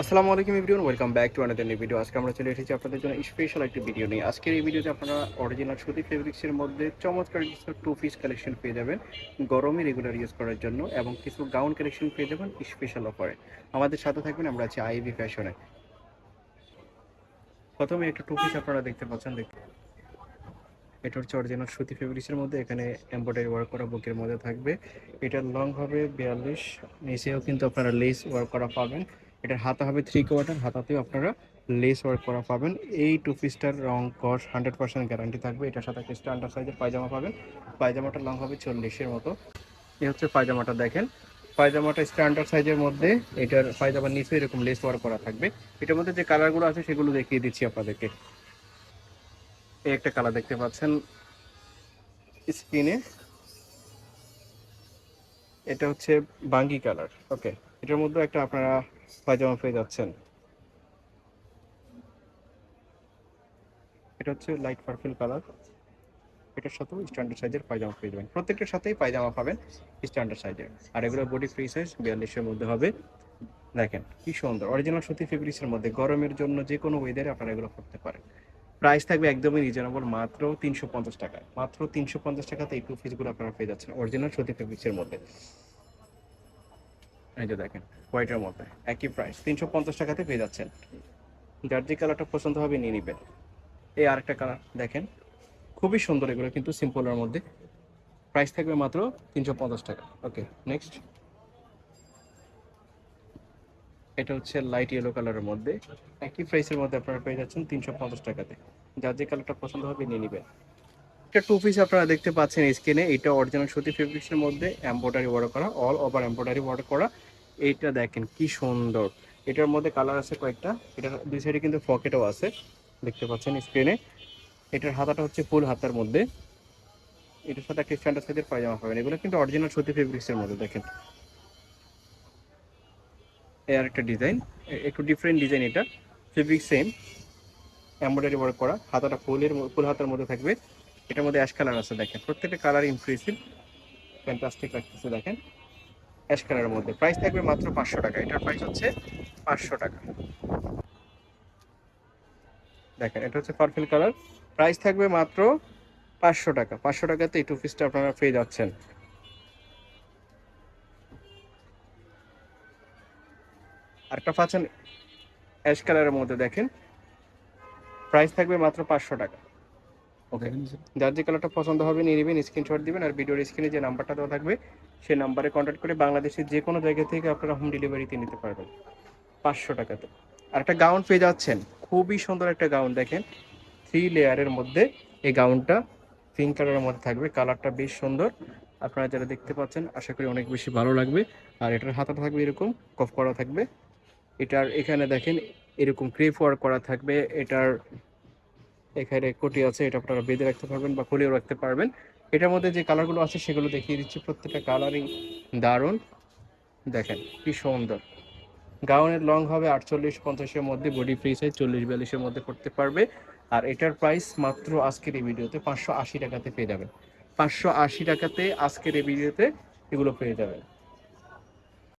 আসসালামু আলাইকুম everyone, welcome back to another new video আজকে আমরা চলে এসেছি আপনাদের জন্য স্পেশাল একটি ভিডিও নিয়ে। আজকের এই ভিডিওতে আপনারা অরিজিনাল সুতি ফেব্রিক্সের মধ্যে চমৎকার কিছু টু পিস কালেকশন পেয়ে যাবেন গরমে রেগুলার ইউজ করার জন্য এবং কিছু গাউন কালেকশন পেয়ে যাবেন স্পেশাল অফারে আমাদের সাথে থাকবেন আমরা আছি আইভি ফ্যাশনে প্রথমে একটা টু পিস আপনারা দেখতে পাচ্ছেন এটা হচ্ছে অরিজিনাল সুতি ফেব্রিক্সের মধ্যে, এখানে এমব্রয়ডারি ওয়ার্ক করা বুকের মধ্যে থাকবে। এটার লং হবে, বিয়াল্লিশ, নিচেও কিন্তু আপনারা লেস ওয়ার্ক করা পাবেন। এটার হাতা হবে থ্রি কোয়ার্টার হাতাতেও আপনারা লেস ওয়ার্ক করা পাবেন। এই টু পিসটার রং কস হান্ড্রেড পার্সেন্ট গ্যারান্টি থাকবে। এটার সাথে একটা স্ট্যান্ডার্ড সাইজের পায়জামা পাবেন। পায়জামাটার লং হবে চল্লিশের মতো। এ হচ্ছে পায়জামাটা দেখেন। পায়জামাটা স্ট্যান্ডার্ড সাইজের মধ্যে, এটার পায়জামার নিচে এরকম লেস ওয়ার্ক করা থাকবে। এটার মধ্যে যে কালারগুলো আছে সেগুলো দেখিয়ে দিচ্ছি আপনাদেরকে। এই একটা কালার দেখতে পাচ্ছেন। স্ক্রিনে এটা হচ্ছে বাঙ্গি কালার ওকে এটার মধ্যে একটা আপনারা পায়জামা পেয়ে যাচ্ছেন। এটা হচ্ছে লাইট পার্পল কালার এটার সাথেও স্ট্যান্ডার্ড সাইজের পায়জামা পেয়ে যাবেন। প্রত্যেকটার সাথেই পায়জামা পাবেন স্ট্যান্ডার্ড সাইজের আর এগুলো বডি ফ্রি সাইজ বিয়াল্লিশের মধ্যে হবে। দেখেন কি সুন্দর। অরিজিনাল সুতি ফেব্রিক্সের মধ্যে গরমের জন্য যে কোনো ওয়েদারে আপনারা এগুলো করতে পারেন। প্রাইস থাকবে একদমই রিজনেবল মাত্র তিনশো পঞ্চাশ টাকায়। মাত্র তিনশো পঞ্চাশ টাকাতে এই টু পিসগুলো আপনারা পেয়ে যাচ্ছেন অরিজিনাল সুতি ফেব্রিক্সের মধ্যে। এই যে দেখেন হোয়াইটের মধ্যে, একই প্রাইস তিনশো পঞ্চাশ টাকাতে পেয়ে যাচ্ছেন। যার যে কালারটা পছন্দ হবে নিয়ে নেবেন। এই আরেকটা কালার দেখেন, খুবই সুন্দর এগুলো, কিন্তু সিম্পলের মধ্যে। প্রাইস থাকবে মাত্র তিনশো পঞ্চাশ টাকা। ওকে নেক্সট এটা হচ্ছে লাইট ইয়েলো কালারের মধ্যে। একই প্রাইসের মধ্যে আপনারা পেয়ে যাচ্ছেন তিনশো পঞ্চাশ টাকাতে। যার যে কালারটা পছন্দ হবে নিয়ে নেবেন। একটা টু পিস আপনারা দেখতে পাচ্ছেন স্ক্রিনে এটা অরিজিনাল সুতি ফেব্রিক্সের মধ্যে এমব্রয়ডারি ওয়ার্ক করা অল ওভার এমব্রয়ডারি ওয়ার্ক করা। এইটা দেখেন কি সুন্দর। এটার মধ্যে কালার আছে কয়েকটা। এটার দুই সাইডে কিন্তু পকেটও আছে, দেখতে পাচ্ছেন স্ক্রিনে এটার হাতাটা হচ্ছে ফুল হাতার মধ্যে। এটার সাথে একটা স্ট্যান্ডার্ড সাইজের পায়জামা পাবেন। এগুলো কিন্তু অরিজিনাল সুতি ফেব্রিক্সের মধ্যে, দেখেন। এই আর একটা ডিজাইন একটু ডিফারেন্ট ডিজাইন এটা। ফেব্রিক সেম এমব্রয়ডারি ওয়ার্ক করা। হাতাটা ফুলের ফুল হাতার মধ্যে থাকবে। এটার মধ্যে অ্যাশ কালার আছে, দেখেন। প্রত্যেকটা কালার ইমপ্রেসিভ ফ্যান্টাস্টিক লাগতেছে, দেখেন। অ্যাশ কালারের মধ্যে। প্রাইস থাকবে মাত্র পাঁচশো টাকা। এটার প্রাইস হচ্ছে পাঁচশো টাকা। দেখেন, এটা হচ্ছে পার্পল কালার প্রাইস থাকবে মাত্র পাঁচশো টাকা। পাঁচশো টাকাতে এই টু পিসটা আপনারা পেয়ে যাচ্ছেন। আরেকটা পাচ্ছেন অ্যাশ কালারের মধ্যে, দেখেন। প্রাইস থাকবে মাত্র পাঁচশো টাকা। ওকে যার যে কালারটা পছন্দ হবে নিয়ে নেবেন স্ক্রিনশট দিবেন আর ভিডিওর স্ক্রিনে যে নাম্বারটা দেওয়া থাকবে সেই নাম্বারে কন্ট্যাক্ট করে বাংলাদেশের যে কোনো জায়গা থেকে আপনারা হোম ডেলিভারিতে নিতে পারবেন পাঁচশো টাকাতে। আর একটা গাউন পেয়ে যাচ্ছেন খুবই সুন্দর একটা গাউন দেখেন থ্রি লেয়ারের মধ্যে এই গাউনটা পিঙ্ক কালারের মধ্যে থাকবে কালারটা বেশ সুন্দর। আপনারা যারা দেখতে পাচ্ছেন আশা করি অনেক বেশি ভালো লাগবে। আর এটার হাতাটা থাকবে এরকম কফ করা থাকবে। এটার এখানে দেখেন এরকম ক্রেপ ওয়ার্ক করা থাকবে এটার এখানে কোটি আছে, এটা আপনারা বেঁধে রাখতে পারবেন বা খুলেও রাখতে পারবেন। এটার মধ্যে যে কালারগুলো আছে, সেগুলো দেখিয়ে দিচ্ছি। প্রত্যেকটা কালারিং দারুণ। দেখেন, কি সুন্দর। গাউনের লং হবে আটচল্লিশ, পঞ্চাশের মধ্যে বডি ফ্রি সাইজ চল্লিশ, বিয়াল্লিশের মধ্যে করতে পারবে। আর এটার প্রাইস মাত্র আজকের এই ভিডিওতে পাঁচশো আশি টাকাতে পেয়ে যাবেন। পাঁচশো আশি টাকাতে আজকের এই ভিডিওতে এগুলো পেয়ে যাবেন।